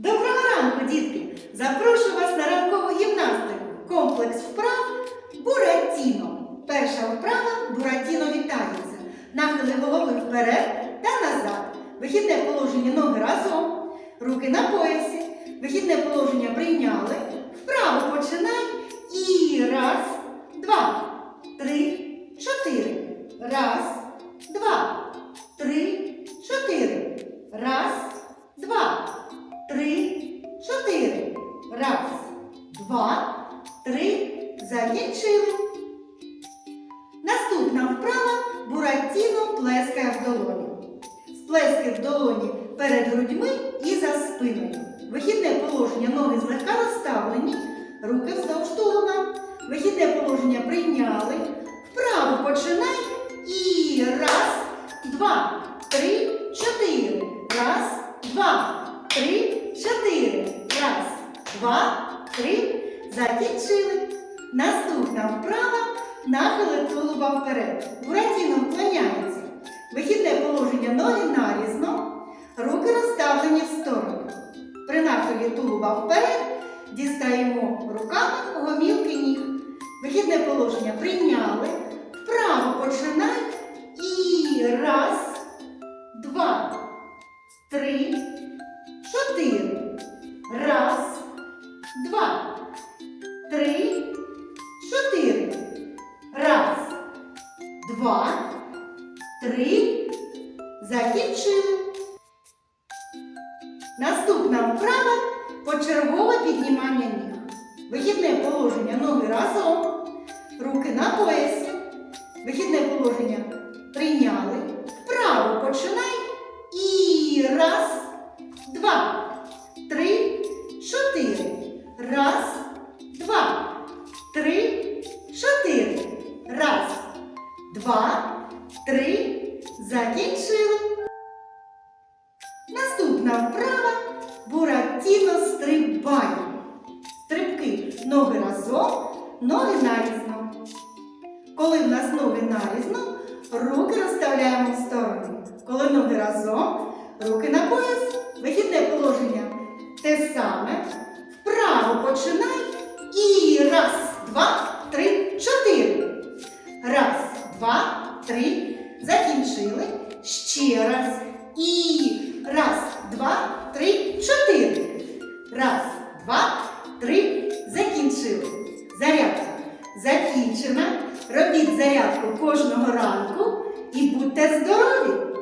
Доброго ранку, дітки! Запрошую вас на ранкову гімнастику. Комплекс вправ Буратіно. Перша вправа Буратіно вітається. Нахили голови вперед та назад. Вихідне положення ноги разом. Руки на поясі. Вихідне положення прийняли. Вправо чотири. Раз, два, три. Закінчили. Наступна вправа Буратіно плескає в долоні. Сплески в долоні перед грудьми і за спиною. Вихідне положення ноги злегка розставлені, руки вздовж тулуба. Вихідне положення прийняли. Вправо починай. І раз, два, три, чотири. Раз, два, два, три. Закінчили. Наступна вправа нахили тулуба вперед. Буратіно вклоняється. Вихідне положення ноги нарізно, руки розставлені в сторону. При нахилі тулуба вперед дістаємо руками гомілки ніг. Вихідне положення прийняли. Вправо починай. І раз, два, три. Закінчили. Наступна вправа почергове піднімання ніг. Вихідне положення ноги разом. Руки на поясі. Вихідне положення два, три. Закінчили. Наступна вправа Буратіно стрибає. Стрибки ноги разом, ноги нарізно. Коли в нас ноги нарізно, руки розставляємо в сторони. Коли ноги разом, руки на пояс, вихідне положення те саме. Вправо починай. І раз, два, три. Закінчили. Ще раз. І раз, два, три, чотири. Раз, два, три. Закінчили. Зарядка закінчена. Робіть зарядку кожного ранку і будьте здорові!